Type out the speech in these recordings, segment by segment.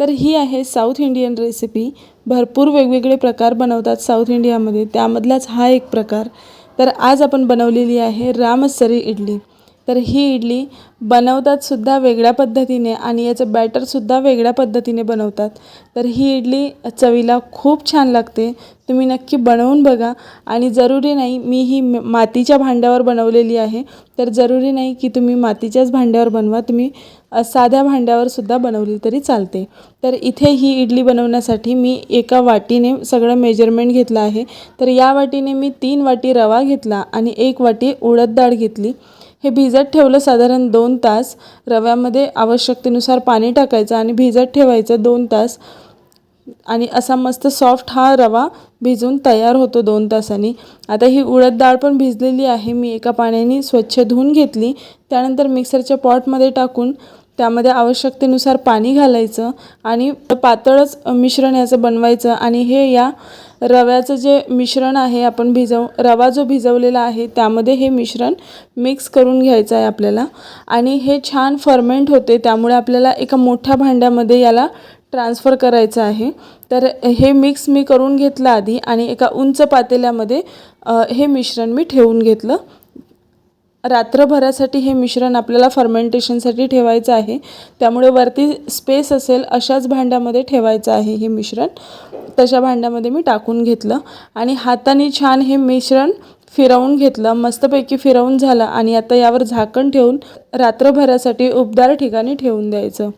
तर ही आहे south Indian recipe भरपूर वेगवेगळे प्रकार बनवतात साऊथ इंडियामध्ये त्यामधलाच हा एक प्रकार. तर आज आपण बनवलेली आहे रामसरी इडली. तर ही इडली बनवतातसुद्धा वेगळ्या पद्धतीने आणि याचं बॅटरसुद्धा वेगळ्या पद्धतीने बनवतात. तर ही इडली चवीला खूप छान लागते. तुम्ही नक्की बनवून बघा. आणि जरुरी नाही मी ही म- मातीच्या भांड्यावर बनवलेली आहे. तर जरुरी नाही की तुम्ही मातीच्याच भांड्यावर बनवा. तुम्ही साध्या भांड्यावर सुद्धा बनवली तरी चालते. तर इथे ही इडली बनवण्यासाठी मी एका वाटीने सगळं मेजरमेंट घेतलं आहे. तर या वाटीने मी तीन वाटी रवा घेतला आणि एक वाटी उडद डाळ घेतली. हे भिजत ठेवलं साधारण दोन तास. रव्यामध्ये आवश्यकतेनुसार पाणी टाकायचं आणि भिजत ठेवायचं दोन तास. आणि असा मस्त सॉफ्ट हा रवा भिजून तयार होतो दोन तासांनी. आता ही उडद डाळ पण भिजलेली आहे. मी एका पाण्याने स्वच्छ धुवून घेतली. त्यानंतर मिक्सरच्या पॉटमध्ये टाकून त्यामध्ये आवश्यकतेनुसार पाणी घालायचं आणि पातळच मिश्रण याचं बनवायचं आणि हे या रव्याचं जे मिश्रण आहे आपण भिजव रवा जो भिजवलेला आहे त्यामध्ये हे मिश्रण मिक्स करून घ्यायचं आहे आपल्याला. आणि हे छान फर्मेंट होते त्यामुळे आपल्याला एका मोठ्या भांड्यामध्ये याला ट्रान्सफर करायचं आहे. तर हे मिक्स मी करून घेतलं आधी आणि एका उंच पातेल्यामध्ये हे मिश्रण मी ठेवून घेतलं. रात्रभरासाठी हे मिश्रण आपल्याला फर्मेंटेशनसाठी ठेवायचं आहे. त्यामुळे वरती स्पेस असेल अशाच भांड्यामध्ये ठेवायचं आहे हे मिश्रण. तशा भांड्यामध्ये मी टाकून घेतलं आणि हाताने छान हे मिश्रण फिरवून घेतलं. मस्तपैकी फिरवून झालं आणि आता यावर झाकण ठेवून रात्रभरासाठी उबदार ठिकाणी ठेवून द्यायचं.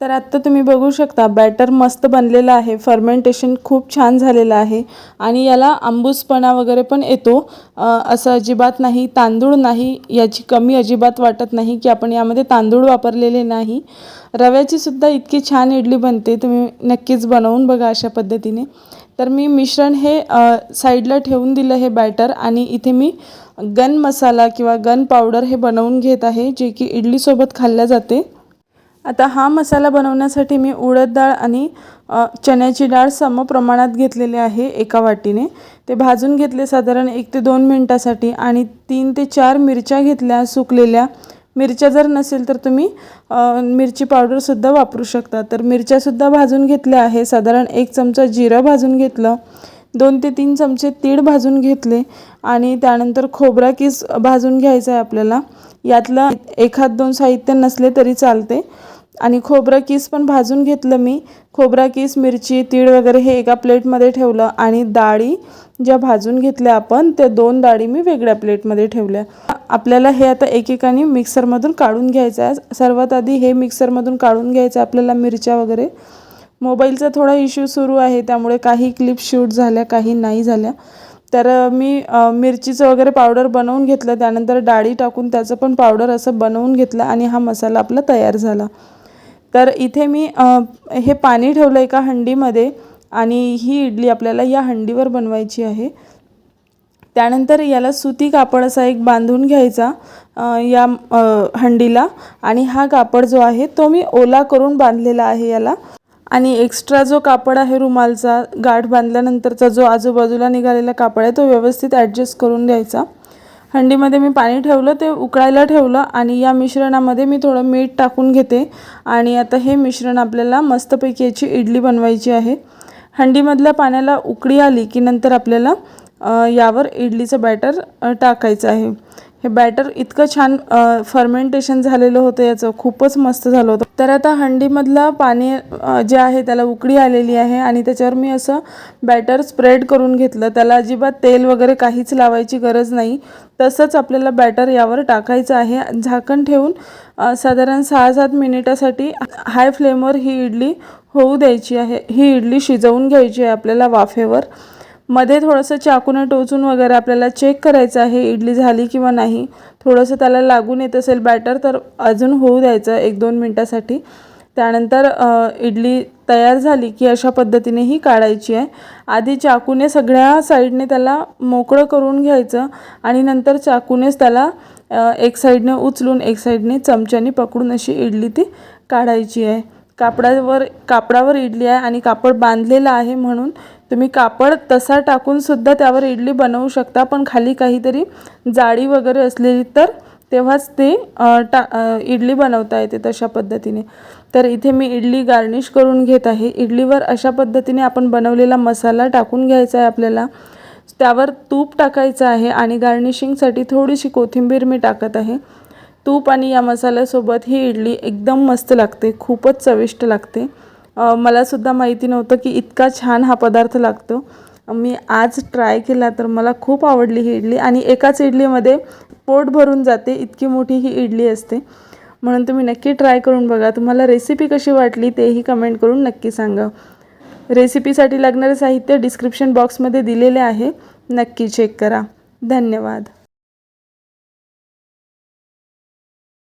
तर आत्ता तुम्ही बघू शकता बॅटर मस्त बनलेलं आहे फर्मेंटेशन खूप छान झालेलं आहे आणि याला आंबूसपणा वगैरे पण येतो. असं अजिबात नाही तांदूळ नाही याची कमी अजिबात वाटत नाही की आपण यामध्ये तांदूळ वापरलेले नाही. रव्याची सुद्धा इतकी छान इडली बनते तुम्ही नक्कीच बनवून बघा अशा पद्धतीने. तर मी मिश्रण हे साईडला ठेवून दिलं हे बॅटर आणि इथे मी गन मसाला किंवा गन पावडर हे बनवून घेत आहे जे की इडलीसोबत खाल्ल्या जाते. आता हा मसाला बनवण्यासाठी मी उडद डाळ आणि चण्याची डाळ सम प्रमाणात घेतलेली आहे एका वाटीने. ते भाजून घेतले साधारण एक ते दोन मिनटासाठी आणि तीन ते चार मिरच्या घेतल्या सुकलेल्या. मिरच्या जर नसेल तर तुम्ही मिरची पावडरसुद्धा वापरू शकता. तर मिरच्यासुद्धा भाजून घेतल्या आहे. साधारण एक चमचा जिरं भाजून घेतलं. दोन ते तीन चमचे तीळ भाजून घेतले. आणि त्यानंतर खोबरा किस भाजून घ्यायचा आहे आपल्याला. यातलं एखाद दोन साहित्य नसले तरी चालते. आणि खोबरं किस पण भाजून घेतलं मी. खोबरा किस मिरची तीळ वगैरे हे एका प्लेटमध्ये ठेवलं आणि डाळी ज्या भाजून घेतल्या आपण त्या दोन डाळी मी वेगळ्या प्लेटमध्ये ठेवल्या. आपल्याला हे आता एकेकाने मिक्सरमधून काढून घ्यायचं आहे. सर्वात आधी हे मिक्सरमधून काढून घ्यायचं आहे आपल्याला मिरच्या वगैरे. मोबाईलचा थोडा इश्यू सुरू आहे त्यामुळे काही क्लिप शूट झाल्या काही नाही झाल्या. तर मी मिरचीचं वगैरे पावडर बनवून घेतलं. त्यानंतर डाळी टाकून त्याचं पण पावडर असं बनवून घेतलं आणि हा मसाला आपला तयार झाला. तर इथे मी हे पाणी ठेवलं एका हंडीमध्ये आणि ही इडली आपल्याला या हंडीवर बनवायची आहे. त्यानंतर याला सुती कापड असा एक बांधून घ्यायचा या हंडीला आणि हा कापड जो आहे तो मी ओला करून बांधलेला आहे याला. आणि एक्स्ट्रा जो कापड आहे रुमालचा गाठ बांधल्यानंतरचा जो आजूबाजूला निघालेला कापड आहे तो व्यवस्थित ॲडजस्ट करून द्यायचा हंडीमध्ये मी पाणी ठेवलं ते उकळायला ठेवलं आणि या मिश्रणामध्ये मी थोडं मीठ टाकून घेते. आणि आता हे मिश्रण आपल्याला मस्तपैकी याची इडली बनवायची आहे. हंडीमधल्या पाण्याला उकळी आली की नंतर आपल्याला यावर इडलीचं बॅटर टाकायचं आहे. हे बॅटर इतकं छान फर्मेंटेशन झालेलं होतं याचं. खूपच मस्त झालं होतं. तर आता हंडीमधलं पाणी जे आहे त्याला उकडी आलेली आहे आणि त्याच्यावर मी असं बॅटर स्प्रेड करून घेतलं. त्याला अजिबात तेल वगैरे काहीच लावायची गरज नाही. तसंच आपल्याला बॅटर यावर टाकायचं आहे. झाकण ठेवून साधारण सहा सात मिनिटासाठी हाय फ्लेमवर ही इडली होऊ द्यायची आहे. ही इडली शिजवून घ्यायची आहे आपल्याला वाफेवर. मध्ये थोडंसं चाकूने टोचून वगैरे आपल्याला चेक करायचं आहे इडली झाली किंवा नाही. थोडंसं त्याला लागून येत असेल बॅटर तर अजून होऊ द्यायचं एक दोन मिनटासाठी. त्यानंतर इडली तयार झाली की अशा पद्धतीने ही काढायची आहे. आधी चाकूने सगळ्या साईडने त्याला मोकळं करून घ्यायचं आणि नंतर चाकूनेच त्याला एक साईडने उचलून एक साईडने चमच्याने पकडून अशी इडली ती काढायची आहे. कापडावर कापडावर इडली आहे आणि कापड बांधलेलं आहे म्हणून तुम्ही कापड तसा टाकून सुद्धा त्यावर इडली बनवू शकता पण खाली काहीतरी जाळी वगैरे असलेली तर तेव्हाच ते टा इडली बनवता येते तशा पद्धतीने. तर इथे मी इडली गार्निश करून घेत आहे. इडलीवर अशा पद्धतीने आपण बनवलेला मसाला टाकून घ्यायचा आहे आपल्याला. त्यावर तूप टाकायचं आहे आणि गार्निशिंगसाठी थोडीशी कोथिंबीर मी टाकत आहे. तूप आणि या मसाल्यासोबत ही इडली एकदम मस्त लागते खूपच चविष्ट लागते. मलासुद्धा माहिती नव्हतं की इतका छान हा पदार्थ लागतो. मी आज ट्राय केला तर मला खूप आवडली ही इडली आणि एकाच इडलीमध्ये पोट भरून जाते इतकी मोठी ही इडली असते. म्हणून तुम्ही नक्की ट्राय करून बघा. तुम्हाला रेसिपी कशी वाटली तेही कमेंट करून नक्की सांगा. रेसिपीसाठी लागणारे साहित्य डिस्क्रिप्शन बॉक्समध्ये दिलेले आहे. नक्की चेक करा. धन्यवाद.